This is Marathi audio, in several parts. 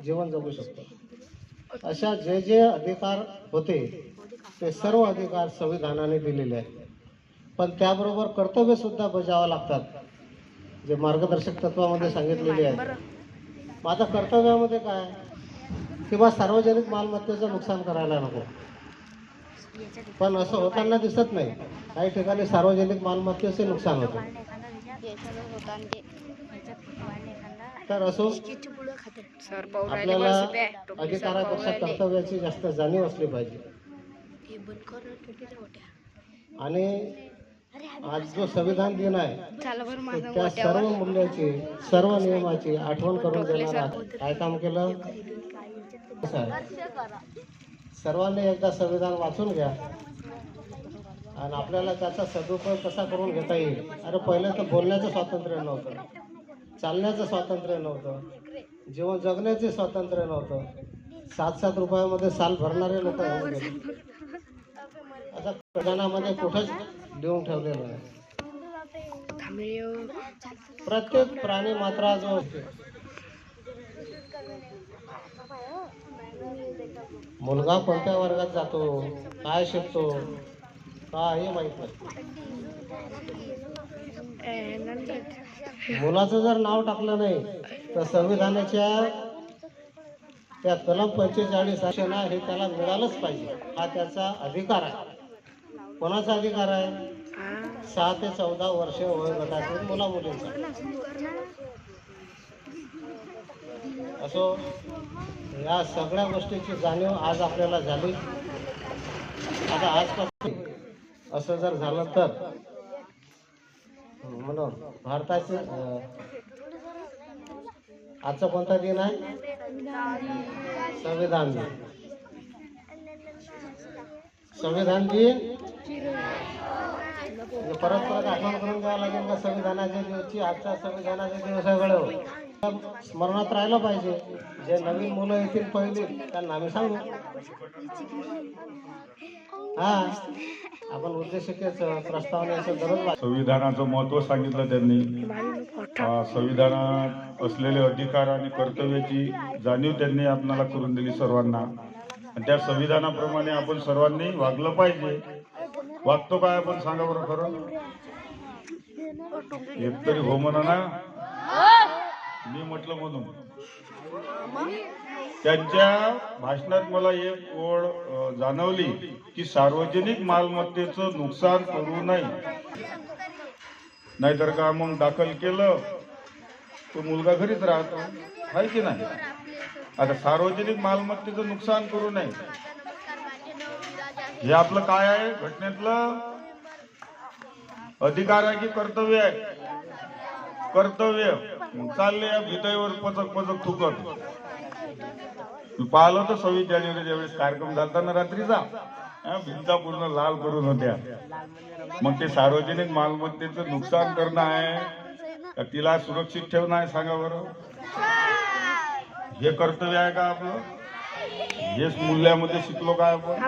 जीवन जगू शकतो. अशा जे जे अधिकार होते ते सर्व अधिकार संविधानाने दिलेले आहेत. पण त्याबरोबर कर्तव्य सुद्धा बजावं लागतात जे मार्गदर्शक तत्वामध्ये सांगितलेले आहेत. माझ्या आता कर्तव्यामध्ये काय? किंवा सार्वजनिक मालमत्तेचं नुकसान करायला नको. पण असं होताना दिसत नाही. काही ठिकाणी सार्वजनिक मालमत्तेचे नुकसान होते. तर असो सर पाहून राहिले आपल्याला बस बॅ. टोपली सर पाहून अधिकारापेक्षा राहिले. कर्तव्याची जास्त जाणीव असली पाहिजे. हे बंद कर ना टोपीच्या मोठ्या. आणि आज जो संविधान दिन आहे बरं माझं त्या मोठ्यावर. सर्व मूल्याची सर्व नियमाची आठवण करून देणारा काय काम केलं? असं आहे. सर्वांनी एकदा संविधान वाचून घ्या. आणि आपल्याला त्याचा सदुपयोग कसा करून घेता येईल? अरे पहिले तर बोलण्याचं स्वातंत्र्य नव्हतं. चालण्याचं स्वातंत्र्य नव्हतं. जीवन जगण्याचे स्वातंत्र्य नव्हतं सात सात रुपयामध्ये साल भरणारे लोक होऊन गेले आता प्रधानामध्ये कुठंच लिहून ठेवलेलं नाही थांबले. प्रत्येक प्राणी मात्रा जो मुलगा कोणत्या वर्गात जातो काय शिकतो काही माहीत नाही. मुलाचं जर नाव टाकलं नाही तर संविधानाच्या त्या कलम पंचेचाळीस ना हे त्याला मिळालंच पाहिजे. हा त्याचा अधिकार आहे. कोणाचा अधिकार आहे? सहा ते चौदा वर्ष वयोगटातील मुला मुलींचा असो या सगळ्या गोष्टीची जाणीव आज आपल्याला झाली. आता आजपासून असं जर झालं तर म्हणून भारताचे आजचा कोणता दिन आहे? संविधान दिन. संविधान दिन? परत परत आठवण करून द्यावं लागेल का संविधानाच्या दिवशी आजचा संविधानाच्या दिवस आहे स्मरणात राहिलं पाहिजे. जे नवीन मुलं येतील पहिली त्यांना आम्ही सांगू. हा आपण उद्देशिकेचं प्रस्तावनेचं वाच- संविधानाचं महत्त्व सांगितलं त्यांनी. संविधानात असलेले अधिकार आणि कर्तव्याची जाणीव त्यांनी आपल्याला करून दिली सर्वांना. आणि त्या संविधानाप्रमाणे आपण सर्वांनी वागलं पाहिजे. वागतो काय आपण सांगा बरं खरं? एकतरी हो म्हणा ना मी म्हटलं म्हणून. त्यांच्या भाषणात मला एक ओळ जाणवली की सार्वजनिक मालमत्तेचं नुकसान करू नये. नाहीतर का मग दाखल केलं? तो मुलगा घरीच राहतो. आहे की नाही? आता सार्वजनिक मालमत्तेचं नुकसान करू नये. हे आपलं काय आहे? घटनेतलं अधिकार आहे की कर्तव्य आहे. कर्तव्य चालले या भितईवर पचक पचक थुकत पाहिलं होतं सव्वीस जानेवारीच्या वेळेस कार्यक्रम झालता ना रात्रीचा भिंता पूर्ण लाल करून होत्या. मग ते सार्वजनिक मालमत्तेचं नुकसान करणं आहे का तिला सुरक्षित ठेवणं आहे सांगा बरं? हे कर्तव्य आहे का आपलं? हेच मूल्यामध्ये शिकलो का आपण.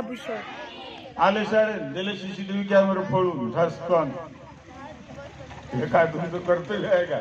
आले शाळेत दिले सीसीटीव्ही कॅमेरा पळून हे काय तुमचं कर्तव्य आहे का?